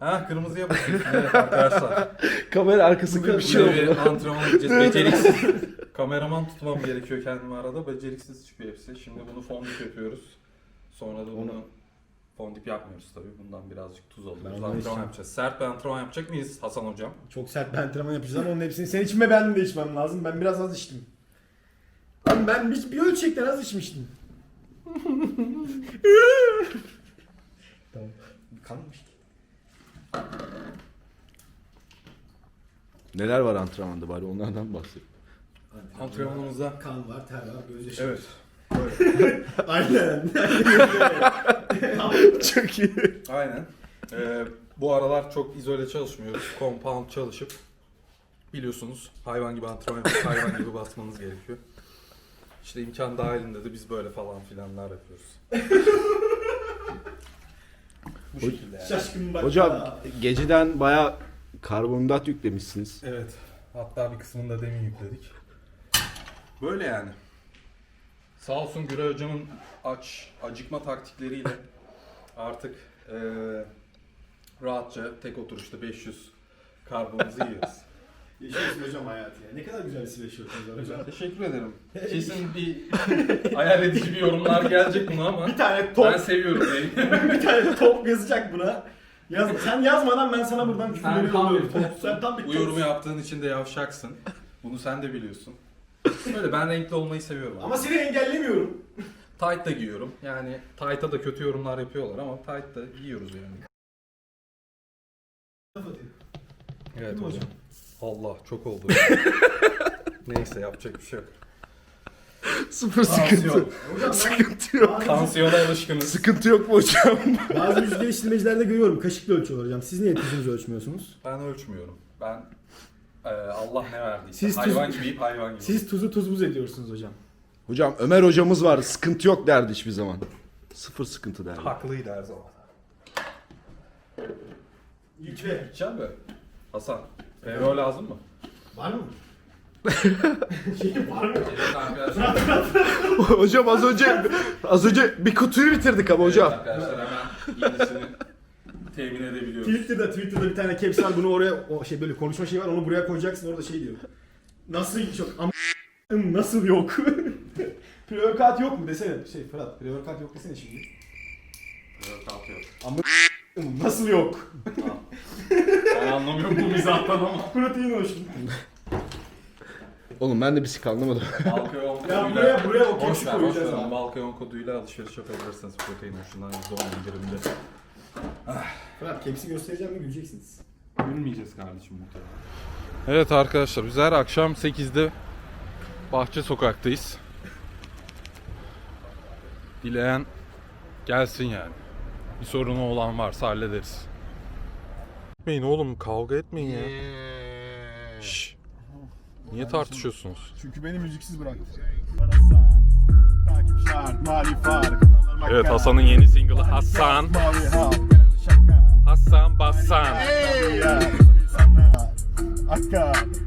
Ha kırmızıya basıyorsun evet arkadaşlar. Kamera arkası gibi bir şey oldu. bir antrenman edeceğiz. Beceriksiz. Kameraman tutmam gerekiyor kendimi arada. Beceriksiz çıkıyor hepsi. Şimdi bunu fondip yapıyoruz. Sonra da bunu fondip yapmıyoruz tabii. Bundan birazcık tuz alıyoruz. Ben Antrenman içeceğim. yapacağız. Sert bir antrenman yapacak mıyız Hasan hocam? Çok sert bir antrenman yapacağız ama onun hepsini sen içme ben de içmem lazım. Ben biraz az içtim. Abi ben bir, bir ölçekten az içmiştim. tamam. Kanmış. Neler var antrenmanda bari onlardan bahset. Antrenmanımızda Kan var, ter var, gözyaşı Evet. Aynen. Çok iyi. Aynen. Ee, bu aralar çok izole çalışmıyoruz. Compound çalışıp biliyorsunuz hayvan gibi antrenman yapıp hayvan gibi basmanız gerekiyor. İşte imkan dahilinde de biz böyle falan filanlar yapıyoruz. Bu şekilde yani. Şaşkın bak. Hocam geceden baya karbonhidrat yüklemişsiniz. Evet. Hatta bir kısmını da demin yükledik. Böyle yani. Sağ olsun Güray hocamın aç, acıkma taktikleriyle artık eee, rahatça tek oturuşta 500 karbonumuzu yiyoruz. Yaşıyorsun hocam hayatı ya. Ne kadar güzel siz yaşıyorsunuz hocam. Teşekkür ederim. Kesin bir hayal edici bir yorumlar gelecek buna ama Bir tane top, ben seviyorum beni. bir tane top yazacak buna. Yaz, sen yazmadan ben sana buradan Sen küfürleri tam bir topsun. Sen tam bir Bu yorumu topsun. yaptığın için de yavşaksın. Bunu sen de biliyorsun. Böyle ben renkli olmayı seviyorum. Ama seni engellemiyorum. Tight da giyiyorum. Yani tight'a da kötü yorumlar yapıyorlar ama tight da giyiyoruz yani. Evet Değil mi hocam. Allah çok oldu. Neyse yapacak bir şey yok. Sıfır sıkıntı. Tansiyon. Sıkıntı yok. Tansiyona alışkınız. Sıkıntı yok mu hocam? bazı yüz geliştirmecilerde görüyorum kaşıkla ölçüyorlar hocam. Siz niye tuzunuzu ölçmüyorsunuz? Ben ölçmüyorum. Ben e, Allah ne verdiyse Siz hayvan tuz- gibiyim hayvan gibi. Siz tuzu tuz buz ediyorsunuz hocam. hocam Ömer hocamız var. Sıkıntı yok derdi hiçbir zaman. Sıfır sıkıntı derdi. haklıydı her zaman. Yükle. Gideceğim mi? Hasan. PVO lazım mı? Var mı? şey var mı? Evet arkadaşlar. hocam az önce az önce bir kutuyu bitirdik ama hocam. Evet arkadaşlar hemen yenisini temin edebiliyoruz. Twitter'da Twitter'da bir tane caps var bunu oraya o şey böyle konuşma şey var onu buraya koyacaksın orada şey diyor. Nasıl yok ama nasıl yok? Pre-workout yok mu desene şey Fırat pre-workout yok desene şimdi. Evet, kalkıyor. Nasıl yok? Ben anlamıyorum bu mizahtan ama. Protein olsun. Oğlum ben de bir sik anlamadım. Balkayon Ya koduyla- buraya buraya o Boş caps'i ver, boş koyacağız abi. Balkayon koduyla alışveriş yapabilirsiniz protein hoşundan %10 indirimde. Fırat caps'i göstereceğim mi güleceksiniz. Gülmeyeceğiz kardeşim muhtemelen. Evet arkadaşlar biz her akşam 8'de Bahçe Sokak'tayız. Dileyen gelsin yani. Bir sorunu olan varsa hallederiz. Etmeyin oğlum kavga etmeyin ya. Şşş. Niye tartışıyorsunuz? Çünkü beni müziksiz bıraktı. Evet Hasan'ın yeni single'ı Hasan. Hasan Bassan.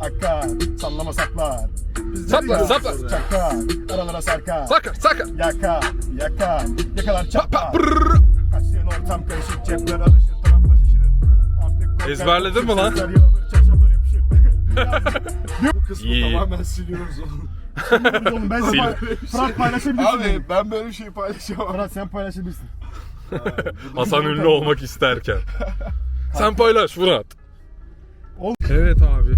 Akar, sallama Saplar, ya, saplar. Çakar, aralara sarkar. Sakar sakar. Yakar, yakar, yakalar Pa, çapar. Kaçtığın ortam karışık, cepler alışır, Ezberledin mi lan? Bu kısmı İyi. tamamen siliyoruz oğlum. Ben Sil. sana Fırat paylaşabilirsin. Abi ben böyle bir şey paylaşamam. Fırat sen paylaşabilirsin. Hasan ünlü olmak isterken. Sen paylaş Murat. Evet abi.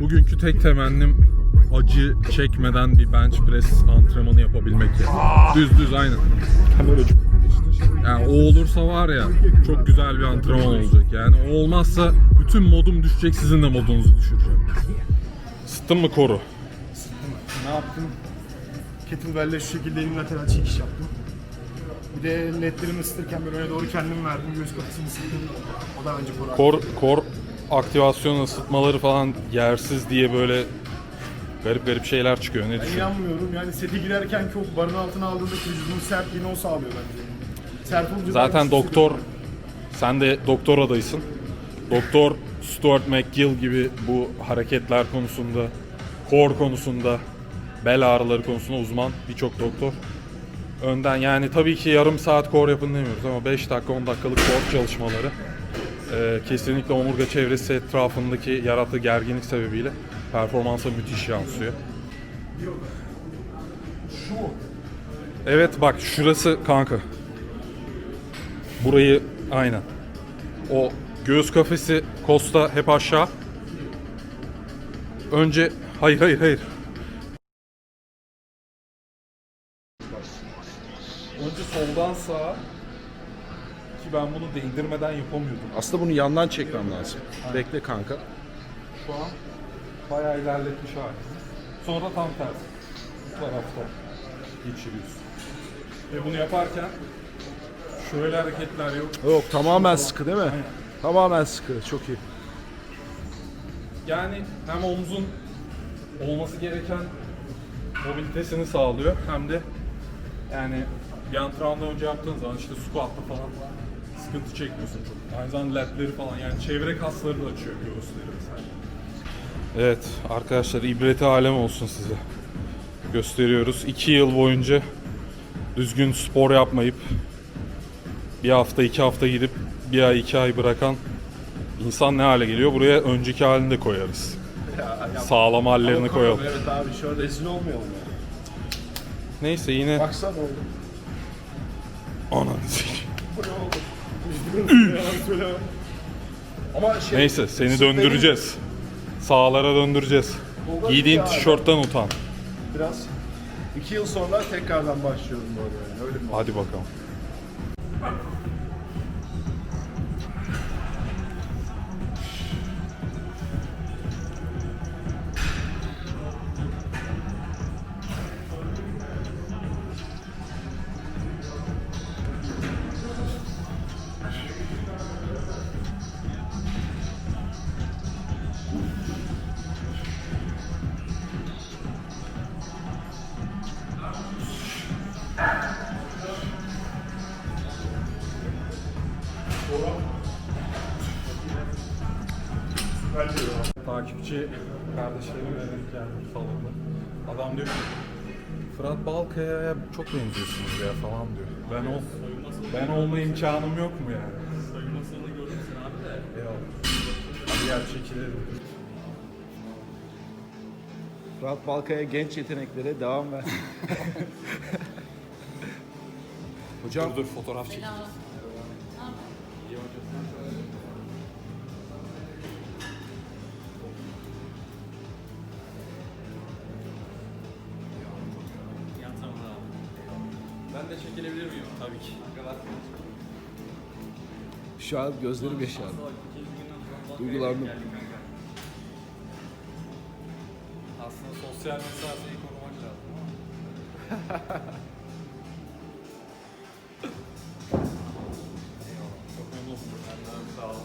Bugünkü tek temennim acı çekmeden bir bench press antrenmanı yapabilmek ya. Düz düz aynen. Yani o olursa var ya çok güzel bir antrenman olacak. Yani o olmazsa bütün modum düşecek sizin de modunuzu düşüreceğim. Sıttın mı koru? Ne yaptım? Kettlebell'le şu şekilde unilateral çekiş yaptım. Bir de ledlerimi ısıtırken böyle öne doğru kendim verdim. Göğüs kafesini sıktım. O da önce kor. Kor, kor aktivasyon ısıtmaları falan yersiz diye böyle garip garip şeyler çıkıyor. Ne Ben düşünüyorsun? inanmıyorum. Yani sete girerken ki o barın altına aldığındaki vücudun sertliğini o sağlıyor bence. Zaten doktor, sen de doktor adaysın. Doktor Stuart McGill gibi bu hareketler konusunda, core konusunda, bel ağrıları konusunda uzman birçok doktor. Önden yani tabii ki yarım saat core yapın demiyoruz ama 5 dakika 10 dakikalık core çalışmaları Ee, kesinlikle omurga çevresi etrafındaki yarattığı gerginlik sebebiyle performansa müthiş yansıyor. Evet bak şurası kanka. Burayı aynen. O göğüs kafesi Costa hep aşağı. Önce hayır hayır hayır. Önce soldan sağa ki ben bunu değdirmeden yapamıyordum. Aslında bunu yandan çekmem lazım. Bekle kanka. Şu an bayağı ilerletmiş hali. Sonra tam tersi. Bu tarafta geçiriyorsun. Ve bunu yaparken şöyle hareketler yok. Yok tamamen sıkı değil mi? Tamamen sıkı. Çok iyi. Yani hem omzun olması gereken mobilitesini sağlıyor hem de yani bir antrenmandan önce yaptığın zaman işte squat'ta falan sıkıntı çekmiyorsun çok. Aynı zamanda latleri falan yani çevre kasları da açıyor göğüsleri mesela. Evet arkadaşlar ibreti alem olsun size. Gösteriyoruz. 2 yıl boyunca düzgün spor yapmayıp bir hafta iki hafta gidip bir ay iki ay bırakan insan ne hale geliyor? Buraya önceki halini de koyarız. Sağlam hallerini koyalım. Evet abi an rezil olmayalım ya. Neyse yine Baksana oğlum. ananı sikeyim. Ama şey Neyse seni döndüreceğiz. Sağlara döndüreceğiz. Giydiğin tişörtten utan. biraz iki yıl sonra tekrardan başlıyorum arada yani. Öyle mi? Hadi bakalım. Takipçi kardeşlerimle denk geldim salonda. Adam diyor ki Fırat Balkaya'ya çok benziyorsunuz ya falan diyor. Ben ol ben olma imkanım yok mu yani? Soyunmasını gördüm sen abi de. Eyvallah. Hadi gel çekilelim. Fırat Balkaya genç yeteneklere devam ver. Hocam Dur dur fotoğraf çek. Ben de çekilebilir miyim? Tabii ki. şu an gözlerim yaşardı. Duygulandım. Aslında sosyal mesafeyi korumak lazım ama. Çok memnun oldum. Sağ olun.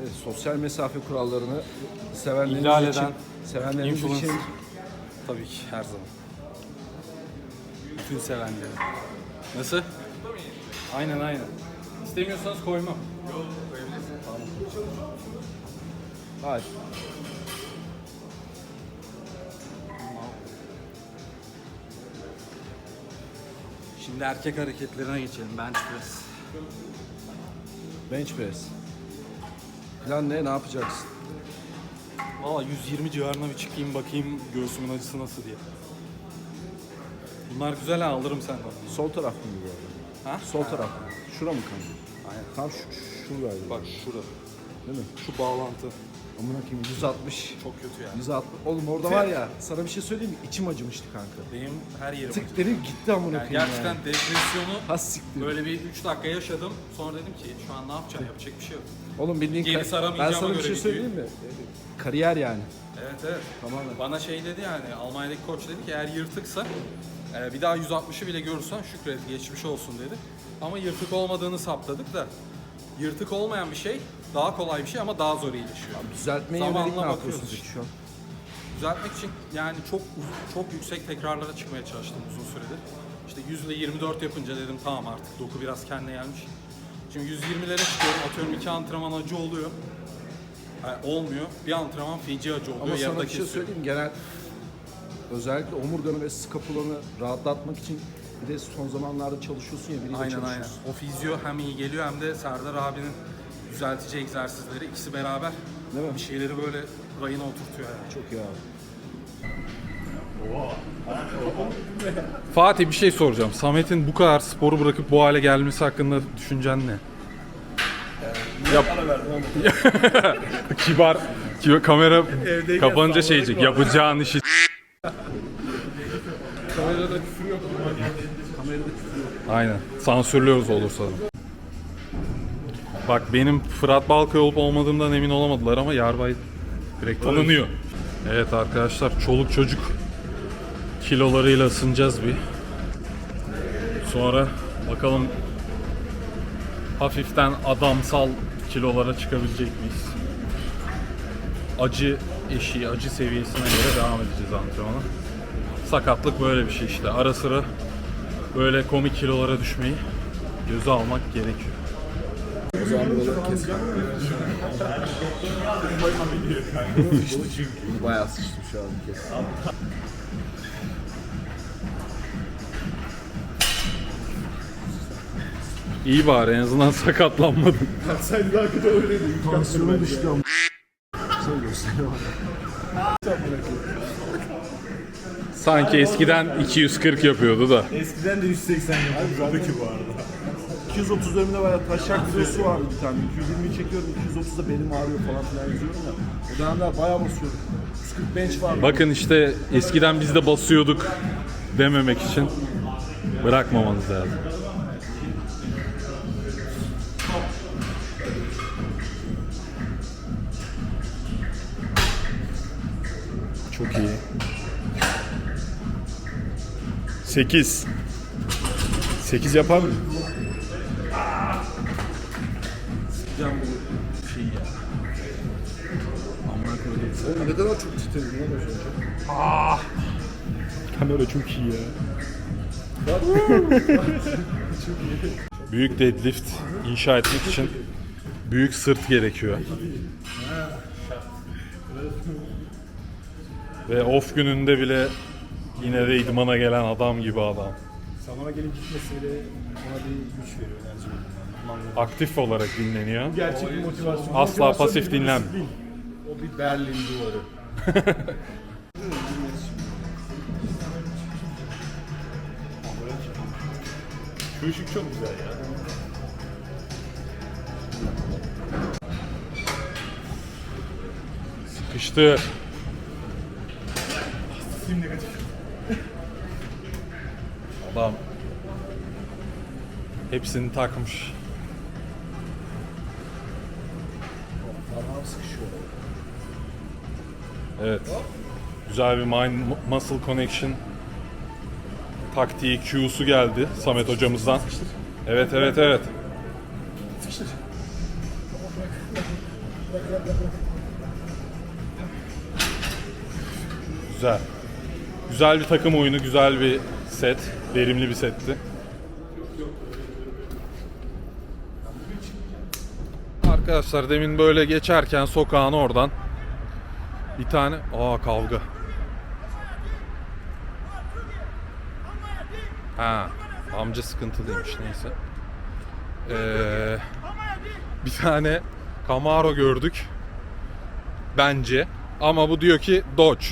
Evet, sosyal mesafe kurallarını sevenleriniz İhlal için, eden sevenleriniz için. Tabii ki her zaman. Bütün sevenleri. Nasıl? Aynen aynen. İstemiyorsanız koymam. Hayır. Şimdi erkek hareketlerine geçelim. Bench press. Bench press. Plan ne? Ne yapacaksın? Valla 120 civarına bir çıkayım bakayım göğsümün acısı nasıl diye. Bunlar güzel ha alırım senden. Sol taraf mı bu arada? Ha? Sol taraf? Şura mı kanka? Aynen. Tam şu, şuradaydı. Bak şurada. Değil mi? Şu bağlantı. Amına koyayım 160. Çok kötü yani. 160. Oğlum orada var ya sana bir şey söyleyeyim mi? İçim acımıştı kanka. Benim her yerim acıdı. Tık dedim gitti amına Yani koyayım gerçekten yani. depresyonu Ha siktir. böyle bir 3 dakika yaşadım. Sonra dedim ki şu an ne yapacağım yapacak bir şey yok. Oğlum bildiğin Geri ka- ben saramayacağıma sana bir göre şey söyleyeyim mi? Kariyer yani. Evet evet. Tamamen. Bana şey dedi yani Almanya'daki koç dedi ki eğer yırtıksa e, bir daha 160'ı bile görürsen şükret geçmiş olsun dedi. Ama yırtık olmadığını saptadık da yırtık olmayan bir şey daha kolay bir şey ama daha zor iyileşiyor. Düzeltmeye Zamanla yönelik ne bakıyoruz yapıyorsun işte. peki şu an? Düzeltmek için yani çok uz- çok yüksek tekrarlara çıkmaya çalıştım uzun süredir. İşte 100 ile 24 yapınca dedim tamam artık doku biraz kendine gelmiş. Şimdi 120'lere çıkıyorum atıyorum iki antrenman acı oluyor. Yani olmuyor. Bir antrenman feci acı oluyor. Ama sana bir şey söyleyeyim genel özellikle omurganı ve skapulanı rahatlatmak için Bir de son zamanlarda çalışıyorsun ya biriyle Aynen aynen. çalışıyorsun. O fizyo hem iyi geliyor hem de Serdar abinin düzeltici egzersizleri ikisi beraber Değil mi? bir şeyleri böyle rayına oturtuyor yani. Çok iyi abi. Fatih bir şey soracağım. Samet'in bu kadar sporu bırakıp bu hale gelmesi hakkında düşüncen ne? Yap. kibar, kibar kamera kapanınca şey diyecek. Yapacağın işi Kamerada küfür yok. Kamerada küfür yok. Aynen. Sansürlüyoruz olursa. Bak benim Fırat Balkay olup olmadığımdan emin olamadılar ama Yarbay direkt tanınıyor. Evet arkadaşlar çoluk çocuk kilolarıyla ısınacağız bir. Sonra bakalım hafiften adamsal kilolara çıkabilecek miyiz? Acı eşiği, acı seviyesine göre devam edeceğiz antrenmana. Sakatlık böyle bir şey işte. Ara sıra böyle komik kilolara düşmeyi göze almak gerekiyor. O zaman buraları kes. Bunu bayağı sıçtım şu an kes. İyi bari en azından sakatlanmadın. Sen daha kötü öyle Tansiyonu düştü ama. Şey gösteriyor. Sanki eskiden 240 yapıyordu da. Eskiden de 180 yapıyordu ki bu arada. 230 döneminde bayağı taşak videosu vardı bir tane. 220'yi çekiyorum, 230'da belim ağrıyor falan filan yazıyorum ya. O dönemler bayağı basıyordum. 140 bench vardı. Bakın işte eskiden biz de basıyorduk dememek için bırakmamanız lazım. 8. 8 yapar mı? Can bu şey ya. Amına koydum. Oğlum ne kadar çok titredin lan az önce. Kamera çok iyi ya. Büyük deadlift inşa etmek için büyük sırt gerekiyor. Ve off gününde bile yine de idmana gelen adam gibi adam. Samana gelip gitmesiyle ona bir güç veriyor, enerji veriyor. Aktif olarak dinleniyor. Gerçek bir motivasyon. Asla Motivasyon pasif dinlen. disiplin. O bir Berlin duvarı. Şu ışık çok güzel ya. Sıkıştı. Sim negatif. Adam hepsini takmış. Evet. Güzel bir mind muscle connection taktiği Q'su geldi Samet hocamızdan. Evet evet evet. Güzel. Güzel bir takım oyunu, güzel bir set, verimli bir setti. Arkadaşlar demin böyle geçerken sokağın oradan bir tane aa kavga. Ha, amca sıkıntılıymış neyse. Ee, bir tane Camaro gördük. Bence. Ama bu diyor ki Dodge.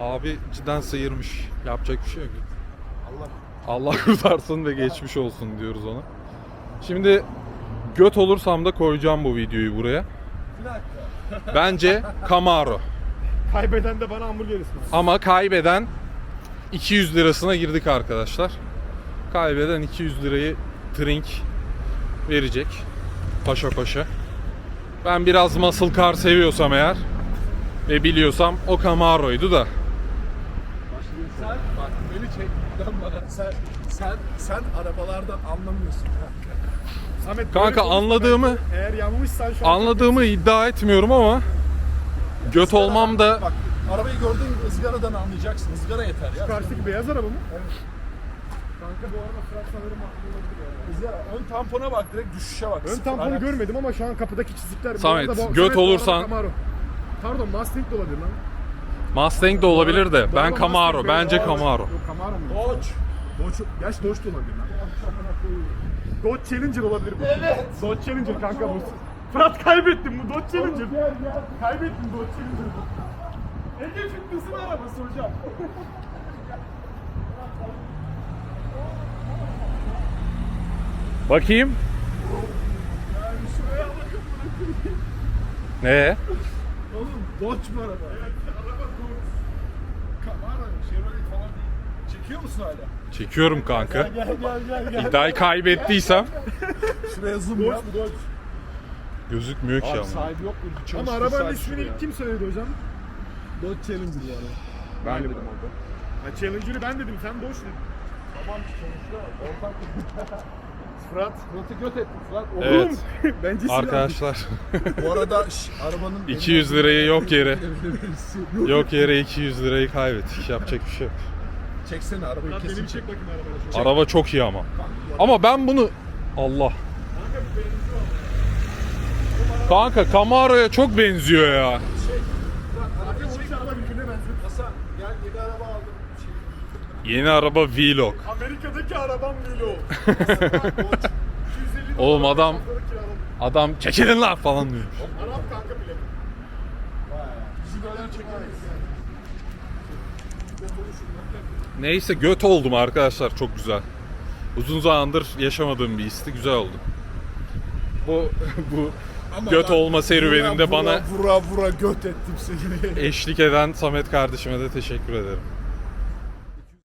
Abi cidden sıyırmış. Yapacak bir şey yok. Allah Allah kurtarsın ve geçmiş olsun diyoruz ona. Şimdi göt olursam da koyacağım bu videoyu buraya. Bence Camaro. Kaybeden de bana hamburger ısmarlasın. Ama kaybeden 200 lirasına girdik arkadaşlar. Kaybeden 200 lirayı drink verecek. Paşa paşa. Ben biraz muscle car seviyorsam eğer ve biliyorsam o Camaro'ydu da. Sen bak beni bana sen sen sen arabalardan anlamıyorsun. Samet, böyle Kanka konuşma anladığımı. Eğer yanmışsan şu an anladığımı iddia etmiyorum ama göt olmam da Bak arabayı gördüğün gibi ızgaradan anlayacaksın. Izgara yeter ya. karşıdaki beyaz araba mı? Evet. Kanka bu araba Fırat sanırım haklı olabilir ya. Izgara. Ön tampona bak direkt düşüşe bak. Ön Sıfır tamponu ayak. görmedim ama şu an kapıdaki çizikler. Bu Samet, arada bu- göt Samet, bu arada olursan- Camaro. Pardon Mustang de olabilir lan. Mustang de olabilir de. Ben Camaro. Bence. Camaro. Yok Camaro mu? Dodge. Dodge. Gerçi Dodge de olabilir lan. Dodge Challenger olabilir bu. Evet. Dodge Challenger kanka bu. Fırat kaybettim bu Dodge Challenger. Kaybettim Dodge Challenger. Ege Fitness'in arabası hocam. Bakayım. Ne? Oğlum Dodge bu araba. Evet araba Dodge. Camaro, Chevrolet falan değil. Çekiyor musun hala? Çekiyorum kanka. Gel gel gel gel. İddiayı kaybettiysem Şuraya zoom yap. bu gözükmüyor ki Abi ama. sahibi yok mu? Ama arabanın ismini kim söyledi hocam? Dodge Challenger yani. Ben dedim orada. Ha, Challenger'ı ben dedim, sen Dodge dedin. Tamam sonuçta ortak Fırat, Fırat'ı göt ettik Fırat. O- Evet. Bence silah. Arkadaşlar Bu arada şş, arabanın... 200 lirayı yok yere Yok. yok yere 200 lirayı kaybettik. Yapacak bir şey yok. Çeksene arabayı beni kesin bir çek çek. bakayım arabada. şöyle. Araba çok iyi ama. Ama ben bunu Allah. Kanka Camaro'ya çok benziyor ya. Zaten o iki araba birbirine benziyor. Hasan gel yeni araba aldım. Şey, Yeni araba Vlog. Amerika'daki arabam Milo. Oğlum adam adam çekilin lan falan diyor. Arap kanka bile. bizi böyle çekemeyiz. Neyse göt oldum arkadaşlar çok güzel. Uzun zamandır yaşamadığım bir histi güzel oldu. Bu bu Ama göt olma serüveninde vura, bana Vura vura göt ettim seni. eşlik eden Samet kardeşime de teşekkür ederim.